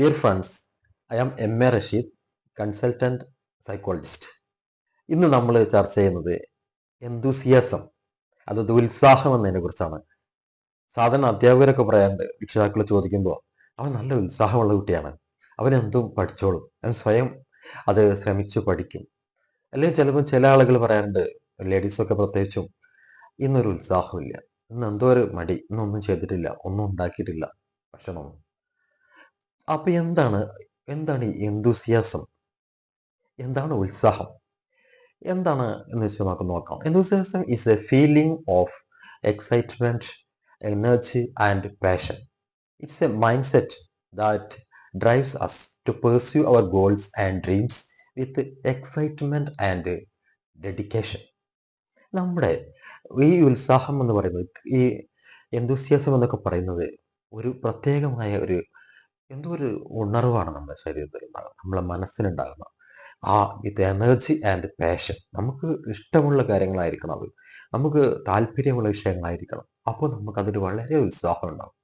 Dear friends I am M A Rasheed consultant psychologist ഇന്ന് നമ്മൾ ചർച്ച ചെയ്യുന്നത് എന്തൂസിയാസം അത് ഉത്സാഹം എന്നതിനെ കുറിച്ചാണ്. സാധാരണ അധ്യാപകരൊക്കെ പറയാറുണ്ട് രക്ഷിതാക്കൾ ചോദിക്കുമ്പോൾ അവൻ നല്ല ഉത്സാഹമുള്ള കുട്ടിയാണ്. അവനെന്തും പഠിച്ചോളും. അവൻ സ്വയം അത് ശ്രമിച്ചു പഠിക്കും. അല്ലെങ്കിൽ ചിലപ്പോൾ ചില ആളുകൾ പറയാറുണ്ട് ലേഡീസൊക്കെ പ്രത്യേകിച്ചും ഇന്നൊരു ഉത്സാഹമില്ല ഇന്ന് എന്തോ ഒരു മടി. ഇന്നൊന്നും ചെയ്തിട്ടില്ല. ഒന്നും ഉണ്ടാക്കിയിട്ടില്ല. ഭക്ഷണം അപ്പൊ എന്താണ്? എന്താണ് ഈ എന്തൂസിയാസം എന്താണ് ഉത്സാഹം? എന്താണ് എന്ന് വെച്ചാൽ നമുക്ക് നോക്കാം. Enthusiasm is a feeling of excitement energy and passion it's a mind set that drives us to pursue our goals and dreams with excitement and dedication നമ്മുടെ ഈ ഉത്സാഹം എന്ന് പറയുന്നത് ഈ എന്തൂസിയാസം എന്നൊക്കെ പറയുന്നത് ഒരു പ്രത്യേകമായ ഒരു എന്തോ ഒരു ഉണർവാണ് നമ്മുടെ ശരീരത്തിൽ ഉണ്ടാകുന്നത്. നമ്മളെ മനസ്സിനുണ്ടാകുന്ന ആ വിത്ത് എനർജി ആൻഡ് പാഷൻ നമുക്ക് ഇഷ്ടമുള്ള കാര്യങ്ങളായിരിക്കണം അത്. നമുക്ക് താല്പര്യമുള്ള വിഷയങ്ങളായിരിക്കണം. അപ്പോൾ നമുക്ക് അതിൽ വളരെ ഉത്സാഹം ഉണ്ടാകും.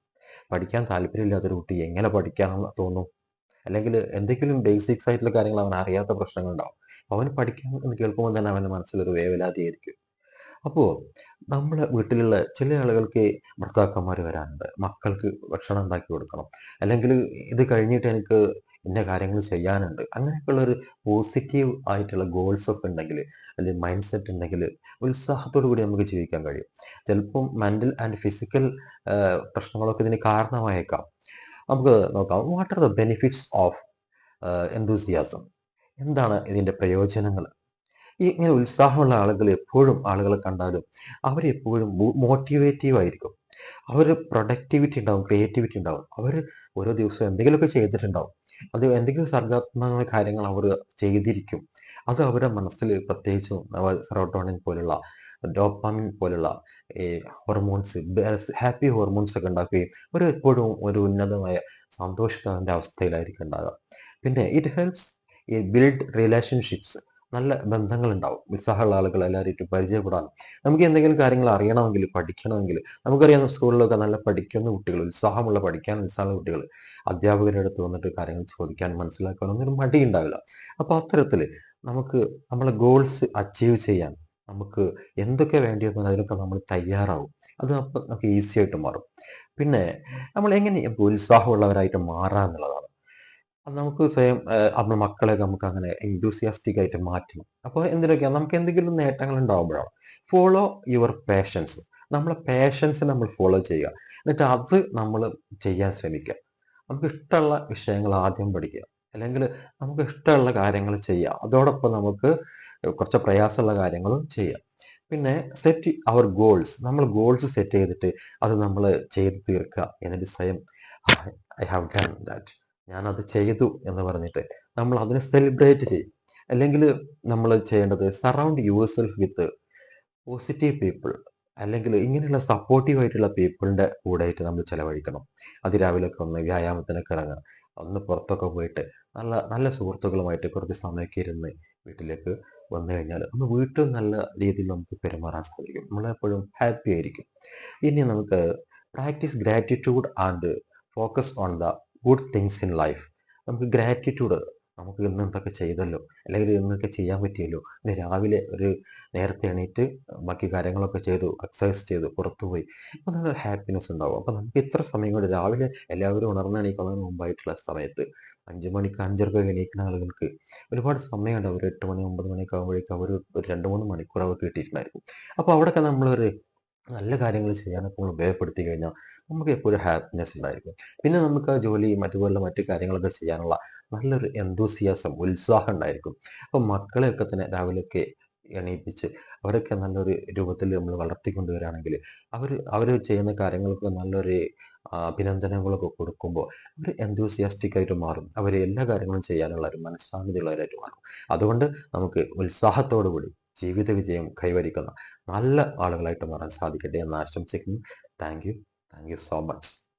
പഠിക്കാൻ താല്പര്യമില്ലാത്തൊരു കുട്ടി എങ്ങനെ പഠിക്കാനെന്ന് തോന്നും? അല്ലെങ്കിൽ എന്തെങ്കിലും ബേസിക്സ് ആയിട്ടുള്ള കാര്യങ്ങൾ അവൻ അറിയാത്ത പ്രശ്നങ്ങളുണ്ടാവും അവന് പഠിക്കാൻ എന്ന് കേൾക്കുമ്പോൾ തന്നെ അവന്റെ മനസ്സിലൊരു വേവലാതിയായിരിക്കും. അപ്പോൾ നമ്മുടെ വീട്ടിലുള്ള ചില ആളുകൾക്ക് ഭർത്താക്കന്മാർ വരാനുണ്ട്. മക്കൾക്ക് ഭക്ഷണം ഉണ്ടാക്കി കൊടുക്കണം. അല്ലെങ്കിൽ ഇത് കഴിഞ്ഞിട്ട് എനിക്ക് ഇന്ന കാര്യങ്ങൾ ചെയ്യാനുണ്ട്. അങ്ങനെയൊക്കെയുള്ള ഒരു പോസിറ്റീവ് ആയിട്ടുള്ള ഗോൾസ് ഒക്കെ ഉണ്ടെങ്കിൽ അല്ലെങ്കിൽ മൈൻഡ് സെറ്റ് ഉണ്ടെങ്കിൽ ഉത്സാഹത്തോടു കൂടി നമുക്ക് ജീവിക്കാൻ കഴിയും. ചിലപ്പം മെന്റൽ ആൻഡ് ഫിസിക്കൽ പ്രശ്നങ്ങളൊക്കെ ഇതിന് കാരണമായേക്കാം. നമുക്ക് നോക്കാം. What are the benefits of enthusiasm എന്താണ് ഇതിന്റെ പ്രയോജനങ്ങൾ? ഈ ഇങ്ങനെ ഉത്സാഹമുള്ള ആളുകൾ എപ്പോഴും ആളുകളെ കണ്ടാലും അവരെപ്പോഴും മോട്ടിവേറ്റീവ് ആയിരിക്കും. അവർ പ്രൊഡക്ടിവിറ്റി ഉണ്ടാവും ക്രിയേറ്റിവിറ്റി ഉണ്ടാവും. അവർ ഓരോ ദിവസവും എന്തെങ്കിലുമൊക്കെ ചെയ്തിട്ടുണ്ടാവും. അത് എന്തെങ്കിലും സർഗാത്മകമായ കാര്യങ്ങൾ അവർ ചെയ്തിരിക്കും. അത് അവരുടെ മനസ്സിൽ പ്രത്യേകിച്ചും സെറോട്ടോണിൻ പോലുള്ള ഡോപ്പാമിൻ പോലുള്ള ഈ ഹോർമോൺസ് ഹാപ്പി ഹോർമോൺസ് ഒക്കെ ഉണ്ടാക്കുകയും ഒരു എപ്പോഴും ഒരു ഉന്നതമായ സന്തോഷത്തിന്റെ അവസ്ഥയിലായിരിക്കും ഉണ്ടാകുക പിന്നെ ഇറ്റ് ഹെൽപ്സ് ബിൽഡ് റിലേഷൻഷിപ്സ് നല്ല ബന്ധങ്ങൾ ഉണ്ടാവും ഉത്സാഹമുള്ള ആളുകൾ എല്ലാവരും പരിചയപ്പെടാനും. നമുക്ക് എന്തെങ്കിലും കാര്യങ്ങൾ അറിയണമെങ്കിൽ പഠിക്കണമെങ്കിൽ നമുക്കറിയാം സ്കൂളിലൊക്കെ നല്ല പഠിക്കുന്ന കുട്ടികൾ ഉത്സാഹമുള്ള പഠിക്കാൻ ഉത്സാഹമുള്ള കുട്ടികൾ അധ്യാപകരുടെ അടുത്ത് വന്നിട്ട് കാര്യങ്ങൾ ചോദിക്കാനും മനസ്സിലാക്കാനും ഒന്നും മടി ഉണ്ടാവില്ല അപ്പോൾ അത്തരത്തിൽ നമുക്ക് നമ്മളെ ഗോൾസ് അച്ചീവ് ചെയ്യാൻ നമുക്ക് എന്തൊക്കെ വേണ്ടിയെന്ന് അതിനൊക്കെ നമ്മൾ തയ്യാറാവും. അത് നമുക്ക് ഈസി ആയിട്ട് മാറും. പിന്നെ നമ്മൾ എങ്ങനെ ഉത്സാഹമുള്ളവരായിട്ട് മാറാന്നുള്ളതാണ് അത് നമുക്ക് സ്വയം നമ്മുടെ മക്കളെയൊക്കെ നമുക്ക് അങ്ങനെ എന്തൂസിയാസ്റ്റിക് ആയിട്ട് മാറ്റണം. അപ്പോൾ എന്തിനൊക്കെയാണ് നമുക്ക് എന്തെങ്കിലും നേട്ടങ്ങൾ ഉണ്ടാകുമ്പോഴാണ് ഫോളോ യുവർ പാഷൻസ് നമ്മളെ പേഷൻസ് നമ്മൾ ഫോളോ ചെയ്യുക. എന്നിട്ട് അത് നമ്മൾ ചെയ്യാൻ ശ്രമിക്കുക. നമുക്ക് ഇഷ്ടമുള്ള വിഷയങ്ങൾ ആദ്യം പഠിക്കുക. അല്ലെങ്കിൽ നമുക്ക് ഇഷ്ടമുള്ള കാര്യങ്ങൾ ചെയ്യുക. അതോടൊപ്പം നമുക്ക് കുറച്ച് പ്രയാസമുള്ള കാര്യങ്ങളും ചെയ്യാം പിന്നെ സെറ്റ് അവർ ഗോൾസ് നമ്മൾ ഗോൾസ് സെറ്റ് ചെയ്തിട്ട് അത് നമ്മൾ ചെയ്ത് തീർക്കുക. എന്നിട്ട് സ്വയം ഐ ഹാവ് ഡൺ ദാറ്റ് ഞാനത് ചെയ്തു എന്ന് പറഞ്ഞിട്ട് നമ്മൾ അതിനെ സെലിബ്രേറ്റ് ചെയ്യും. അല്ലെങ്കിൽ നമ്മൾ ചെയ്യേണ്ടത് surround yourself with positive people അല്ലെങ്കിൽ ഇങ്ങനെയുള്ള സപ്പോർട്ടീവ് ആയിട്ടുള്ള പീപ്പിളിന്റെ കൂടെ ആയിട്ട് നമ്മൾ ചിലവഴിക്കണം. അതിരാവിലൊക്കെ ഒന്ന് വ്യായാമത്തിനൊക്കെ ഇറങ്ങുക. ഒന്ന് പുറത്തൊക്കെ പോയിട്ട് നല്ല നല്ല സുഹൃത്തുക്കളുമായിട്ട് കുറച്ച് സമയമൊക്കെ ഇരുന്ന് വീട്ടിലേക്ക് വന്നു കഴിഞ്ഞാൽ ഒന്ന് വീട്ടിൽ നല്ല രീതിയിൽ നമുക്ക് പെരുമാറാൻ സാധിക്കും. നമ്മളെപ്പോഴും ഹാപ്പി ആയിരിക്കും. ഇനി നമുക്ക് practice gratitude and focus on the good things in life നമുക്ക് ഗ്രാറ്റിറ്റ്യൂഡ് നമുക്ക് ഇന്ന് എന്തൊക്കെ ചെയ്തല്ലോ അല്ലെങ്കിൽ ഇന്നൊക്കെ ചെയ്യാൻ പറ്റിയല്ലോ. ഇന്ന് രാവിലെ ഒരു നേരത്തെ എണീറ്റ് ബാക്കി കാര്യങ്ങളൊക്കെ ചെയ്തു എക്സസൈസ് ചെയ്തു പുറത്തുപോയി അപ്പോൾ നല്ലൊരു ഹാപ്പിനെസ് ഉണ്ടാവും. അപ്പോൾ നമുക്ക് ഇത്ര സമയം കൊണ്ട് രാവിലെ എല്ലാവരും ഉണർന്ന് എണീക്കുന്നതിന് മുമ്പായിട്ടുള്ള സമയത്ത് അഞ്ച് മണിക്ക് അഞ്ചരക്ക് എണീക്കുന്ന ആളുകൾക്ക് ഒരുപാട് സമയമുണ്ട്. അവർ എട്ട് മണി ഒമ്പത് മണിയൊക്കെ ആകുമ്പോഴേക്കും അവർ ഒരു രണ്ട് മൂന്ന് മണിക്കൂർ അവർ കിട്ടിയിട്ടുണ്ടായിരിക്കും അപ്പോൾ അവിടെയൊക്കെ നമ്മളൊരു നല്ല കാര്യങ്ങൾ ചെയ്യാൻ നമ്മൾ ഉപയോഗപ്പെടുത്തി കഴിഞ്ഞാൽ നമുക്ക് എപ്പോഴും ഹാപ്പിനെസ് ഉണ്ടായിരിക്കും. പിന്നെ നമുക്ക് ആ ജോലി മറ്റുപോലുള്ള മറ്റു കാര്യങ്ങളൊക്കെ ചെയ്യാനുള്ള നല്ലൊരു എന്തൂസിയാസം ഉത്സാഹം ഉണ്ടായിരിക്കും. അപ്പം മക്കളെയൊക്കെ തന്നെ രാവിലെയൊക്കെ എണീപ്പിച്ച് അവരൊക്കെ നല്ലൊരു രൂപത്തിൽ നമ്മൾ വളർത്തിക്കൊണ്ടുവരികയാണെങ്കിൽ അവർ അവർ ചെയ്യുന്ന കാര്യങ്ങൾക്ക് നല്ലൊരു അഭിനന്ദനങ്ങളൊക്കെ കൊടുക്കുമ്പോൾ അവർ എന്തൂസിയാസ്റ്റിക് ആയിട്ട് മാറും. അവർ എല്ലാ കാര്യങ്ങളും ചെയ്യാനുള്ള ഒരു മനഃശാന്തിയുള്ളവരായിട്ട് മാറും. അതുകൊണ്ട് നമുക്ക് ഉത്സാഹത്തോടു കൂടി ജീവിത വിജയം കൈവരിക്കുന്ന നല്ല ആളുകളായിട്ട് മാറാൻ സാധിക്കട്ടെ എന്ന് ആശംസിക്കുന്നു. Thank you. Thank you so much.